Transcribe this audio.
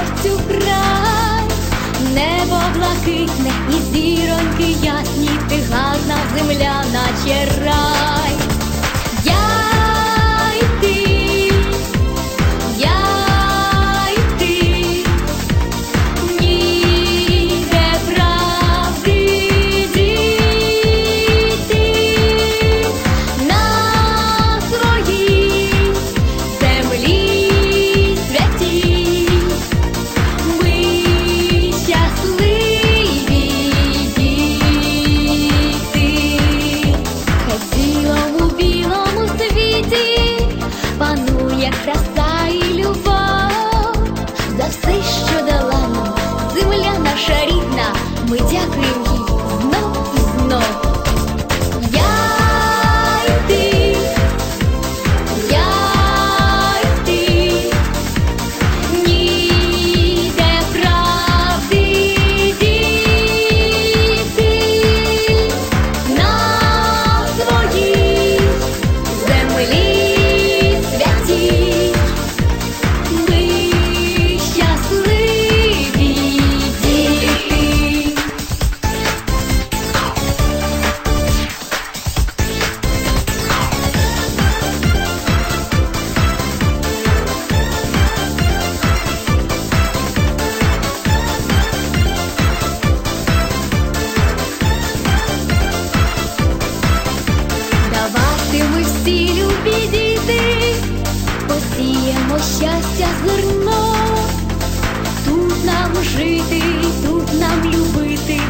серцю край, небо блакитне і зіроньки ясні, ти гарна земля, наче. Мамо, щастя зерно, тут нам жити, тут нам любити.